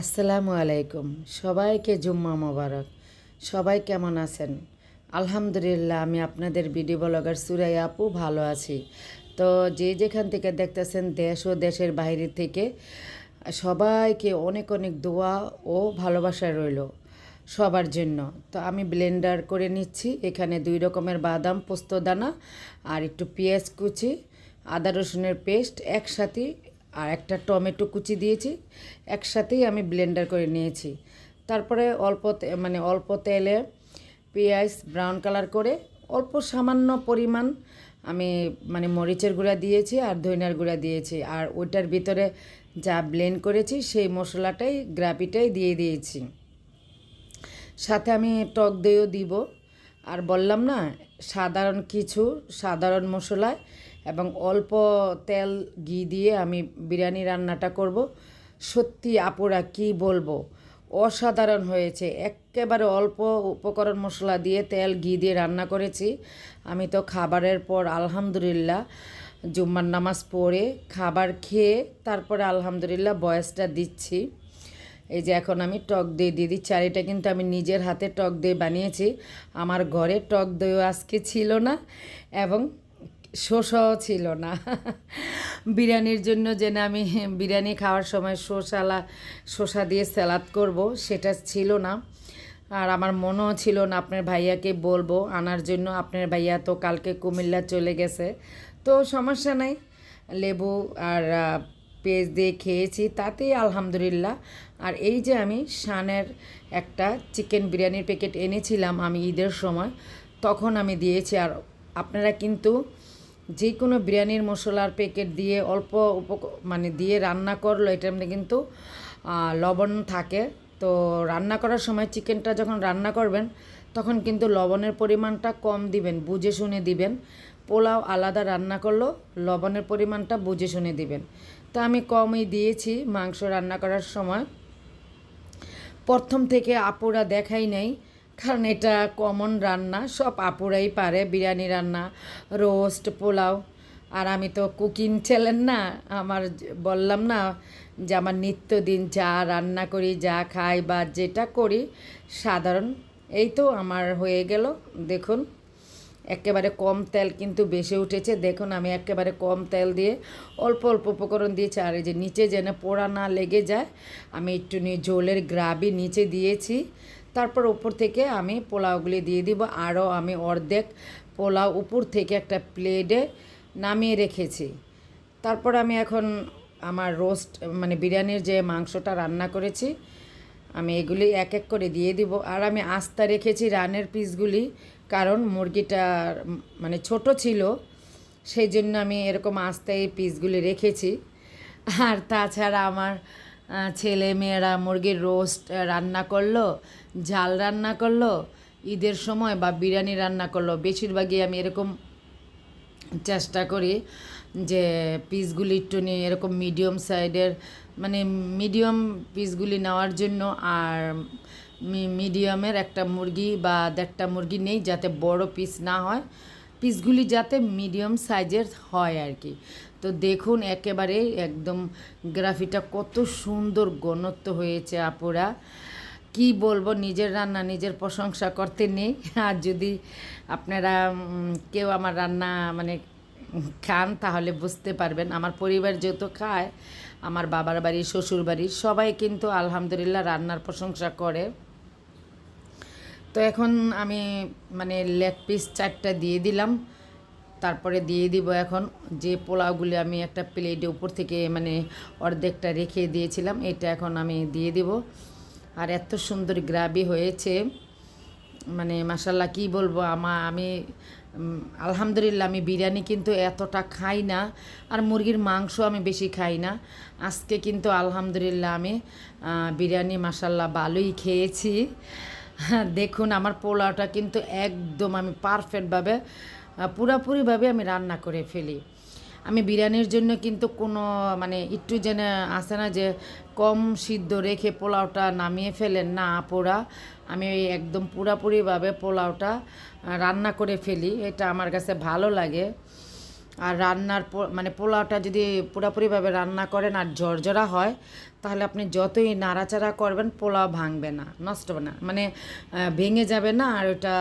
আসসালামু আলাইকুম। সবাইকে জুম্মা মোবারক। সবাই কেমন আছেন? আলহামদুলিল্লাহ, আমি আপনাদের ভিডিও ব্লগার সুরাই আপু ভালো আছি। তো যে যেখান থেকে দেখতেছেন দেশ ও দেশের বাইরে থেকে, সবাইকে অনেক অনেক দোয়া ও ভালোবাসা রইল সবার জন্য। তো আমি ব্লেন্ডার করে নিচ্ছি। এখানে দুই রকমের বাদাম পোস্তদানা আর একটু পেঁয়াজ কুচি, আদা রসুনের পেস্ট একসাথে আর একটা টমেটো কুচি দিয়েছি, একসাথেই আমি ব্লেন্ডার করে নিয়েছি। তারপরে অল্প মানে অল্প তেলে পেঁয়াজ ব্রাউন কালার করে অল্প সামান্য পরিমাণ আমি মানে মরিচের গুঁড়া দিয়েছি আর ধনিয়ার গুঁড়া দিয়েছি। আর ওইটার ভিতরে যা ব্লেন্ড করেছি সেই মশলাটাই, গ্রাভিটাই দিয়ে দিয়েছি। সাথে আমি টক দইও দিব। আর বললাম না, সাধারণ কিছু, সাধারণ মশলায় এবং অল্প তেল ঘি দিয়ে আমি বিরিয়ানি রান্নাটা করব। সত্যি আপুরা, কি বলব? অসাধারণ হয়েছে। একেবারে অল্প উপকরণ মশলা দিয়ে তেল ঘি দিয়ে রান্না করেছি। আমি তো খাবারের পর আলহামদুলিল্লাহ জুম্মার নামাজ পড়ে খাবার খেয়ে তারপরে আলহামদুলিল্লাহ বয়সটা দিচ্ছি। এই যে এখন আমি টক দই দিয়ে দিচ্ছি, আর এটা কিন্তু আমি নিজের হাতে টক দই বানিয়েছি। আমার ঘরে টক দইও আজকে ছিল না এবং শসাও ছিল না। বিরিয়ানির জন্য যেন আমি বিরিয়ানি খাওয়ার সময় শসালা শসা দিয়ে স্যালাদ করব, সেটা ছিল না। আর আমার মনেও ছিল না আপনার ভাইয়াকে বলব, আনার জন্য আপনার ভাইয়া তো কালকে কুমিল্লা চলে গেছে। তো সমস্যা নাই, লেবু আর পেঁয়াজ দিয়ে খেয়েছি, তাতেই আলহামদুলিল্লাহ। আর এই যে আমি শানের একটা চিকেন বিরিয়ানির প্যাকেট এনেছিলাম আমি ঈদের সময়, তখন আমি দিয়েছি। আর আপনারা কিন্তু যে কোনো বিরিয়ানির মশলার প্যাকেট দিয়ে অল্প উপ মানে দিয়ে রান্না করল এটার মধ্যে কিন্তু লবণ থাকে। তো রান্না করার সময় চিকেনটা যখন রান্না করবেন, তখন কিন্তু লবণের পরিমাণটা কম দিবেন, বুঝে শুনে দিবেন। পোলাও আলাদা রান্না করলেও লবণের পরিমাণটা বুঝে শুনে দিবেন। তো আমি কমই দিয়েছি মাংস রান্না করার সময়। প্রথম থেকে আপুরা দেখাই নাই, কারণ এটা কমন রান্না, সব আপুরাই পারে, বিরিয়ানি রান্না রোস্ট পোলাও। আর আমি তো কুকিং চ্যানেল না, আমার বললাম না যে আমার নিত্যদিন যা রান্না করি, যা খাই বা যেটা করি, সাধারণ, এই তো আমার হয়ে গেল, দেখুন। একেবারে কম তেল কিন্তু বেশি উঠেছে। দেখুন, আমি একেবারে কম তেল দিয়ে অল্প অল্প উপকরণ দিয়েছি। আর এই যে নিচে যেন পোড়া না লেগে যায়, আমি একটু নিয়ে ঝোলের গ্রাবি নিচে দিয়েছি। তারপর উপর থেকে আমি পোলাওগুলি দিয়ে দিব। আরও আমি অর্ধেক পোলাও উপর থেকে একটা প্লেটে নামিয়ে রেখেছি। তারপর আমি এখন আমার রোস্ট মানে বিরিয়ানির যে মাংসটা রান্না করেছি, আমি এগুলি এক এক করে দিয়ে দিব। আর আমি আস্তা রেখেছি রানের পিসগুলি। কারণ মুরগিটা মানে ছোট ছিল সেই জন্য আমি এরকম আস্তে এই পিসগুলি রেখেছি। আর তাছাড়া আমার ছেলে মেয়েরা মুরগির রোস্ট রান্না করল, ঝাল রান্না করল, ঈদের সময় বা বিরিয়ানি রান্না করল। বেশিরভাগই আমি এরকম চেষ্টা করি যে পিসগুলি একটু নিয়ে এরকম মিডিয়াম সাইডের মানে মিডিয়াম পিসগুলি নেওয়ার জন্য। আর মিডিয়ামের একটা মুরগি বা দেড়টা মুরগি নেই যাতে বড় পিস না হয়। পিসগুলি যাতে মিডিয়াম সাইজের হয় আর কি। তো দেখুন একেবারে একদম গ্রাফিটা কত সুন্দর ঘনত্ব হয়েছে আপুরা। কি বলব, নিজের রান্না নিজের প্রশংসা করতে নেই। আর যদি আপনারা কেউ আমার রান্না মানে খান, তাহলে বুঝতে পারবেন। আমার পরিবার যেহেতু খায়, আমার বাবার বাড়ি, শ্বশুর বাড়ি, সবাই কিন্তু আলহামদুলিল্লাহ রান্নার প্রশংসা করে। তো এখন আমি মানে লেগ পিস চারটা দিয়ে দিলাম। তারপরে দিয়ে দিব এখন যে পোলাওগুলি আমি একটা প্লেটে উপর থেকে মানে অর্ধেকটা রেখে দিয়েছিলাম, এটা এখন আমি দিয়ে দিব। আর এত সুন্দর গ্রাবি হয়েছে। মানে মাসাল্লাহ কি বলব, আমা, আমি আলহামদুলিল্লাহ আমি বিরিয়ানি কিন্তু এতটা খাই না, আর মুরগির মাংস আমি বেশি খাই না। আজকে কিন্তু আলহামদুলিল্লাহ আমি বিরিয়ানি মাসাল্লাহ ভালোই খেয়েছি। দেখুন আমার পোলাওটা কিন্তু একদম আমি পারফেক্টভাবে পুরাপুরিভাবে আমি রান্না করে ফেলি। আমি বিরিয়ানির জন্য কিন্তু কোনো মানে একটু যেন আসে না যে কম সিদ্ধ রেখে পোলাওটা নামিয়ে ফেলেন না পোড়া আমি একদম পুরাপুরিভাবে পোলাওটা রান্না করে ফেলি, এটা আমার কাছে ভালো লাগে। আর রান্নার মানে পোলাওটা যদি পুরোপুরিভাবে রান্না করেন আর ঝরঝরা হয়, তাহলে আপনি যতই নাড়াচাড়া করবেন, পোলাও ভাঙবে না, নষ্ট হবে না। মানে ভেঙে যাবে না, আর ওটা,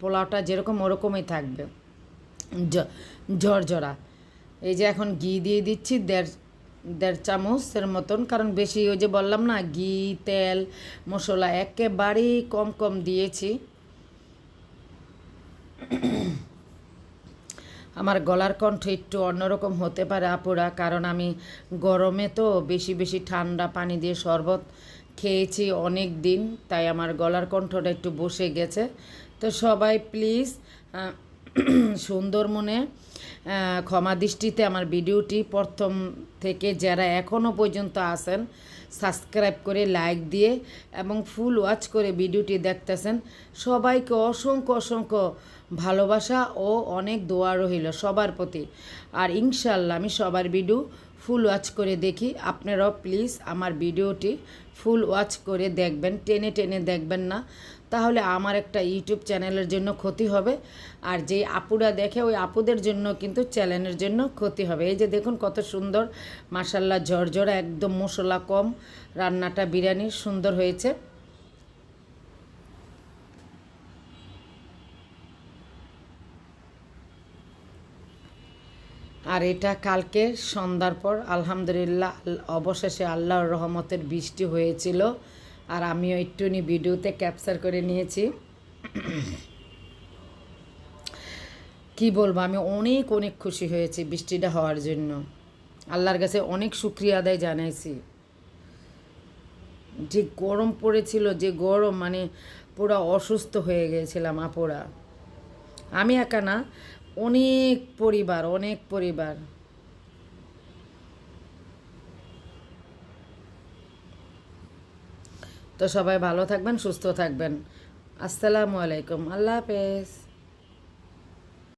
পোলাওটা যেরকম ওরকমই থাকবে। ঝরঝরা। এই যে এখন ঘি দিয়ে দিচ্ছি, দেড় দেড় চামচের মতন, কারণ বেশি ওই যে বললাম না, ঘি, তেল, মশলা একেবারেই কম কম দিয়েছি। আমার গলার কণ্ঠ একটু অন্যরকম হতে পারে আপুরা, কারণ আমি গরমে তো বেশি বেশি ঠান্ডা পানি দিয়ে শরবত খেয়েছি অনেক দিন, তাই আমার গলার কণ্ঠটা একটু বসে গেছে। তো সবাই প্লিজ সুন্দর মনে ক্ষমা দৃষ্টিতে আমার ভিডিওটি প্রথম থেকে যারা এখনও পর্যন্ত আছেন সাবস্ক্রাইব করে লাইক দিয়ে এবং ফুল ওয়াচ করে ভিডিওটি দেখতেছেন। সবাইকে অসংখ্য অসংখ্য ভালোবাসা ও অনেক দোয়া রহিল সবার প্রতি। আর ইনশাল্লাহ আমি সবার ভিডিও ফুল ওয়াচ করে দেখি। আপনারাও প্লিজ আমার ভিডিওটি ফুল ওয়াচ করে দেখবেন, টেনে টেনে দেখবেন না। তাহলে আমার একটা ইউটিউব চ্যানেলের জন্য ক্ষতি হবে আর যেই আপুরা দেখে ওই আপুদের জন্য কিন্তু চ্যানেলের জন্য ক্ষতি হবে। এই যে দেখুন কত সুন্দর মাসাল্লা ঝরঝরা, একদম মশলা কম, রান্নাটা বিরিয়ানি সুন্দর হয়েছে। আর এটা কালকে সন্ধ্যার পর, আলহামদুলিল্লাহ, অবশেষে আল্লাহর রহমতের বৃষ্টি হয়েছিল। আর আমিও একটুনি ভিডিওতে ক্যাপচার করে নিয়েছি। কি বলব, আমি অনেক অনেক খুশি হয়েছি বৃষ্টিটা হওয়ার জন্য। আল্লাহর কাছে অনেক শুক্রিয়া আদায় জানাইছি। যে গরম পড়েছিল, যে গরম মানে পুরো অসুস্থ হয়ে গিয়েছিলাম আপুরা। আমি একা না অনেক পরিবার অনেক পরিবার। তো সবাই ভালো থাকবেন সুস্থ থাকবেন। আসসালামু আলাইকুম আল্লাহ হাফেজ।